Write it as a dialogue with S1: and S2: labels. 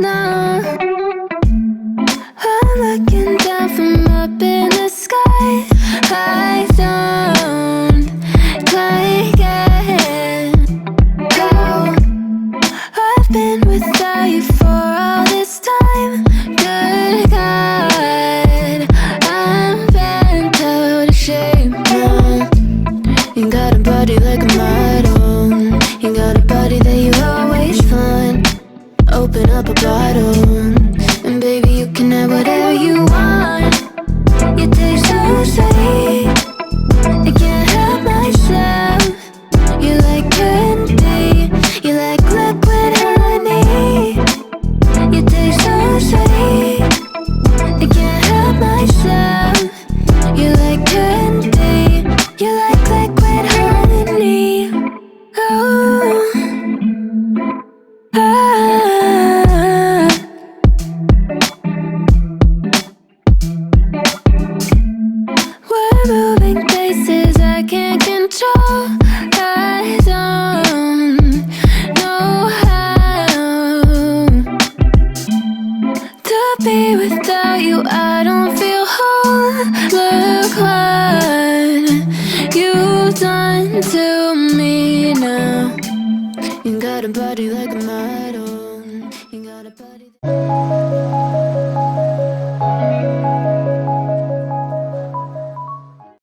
S1: I'm looking down from up in the sky. I don't like it. How I've been without you for all this time. Good God, I'm bent out of shape got a body like a model. You got a body that you open up a bottle. without you, I don't feel whole. Look what you've done to me now. You got a body like a model. You got a body.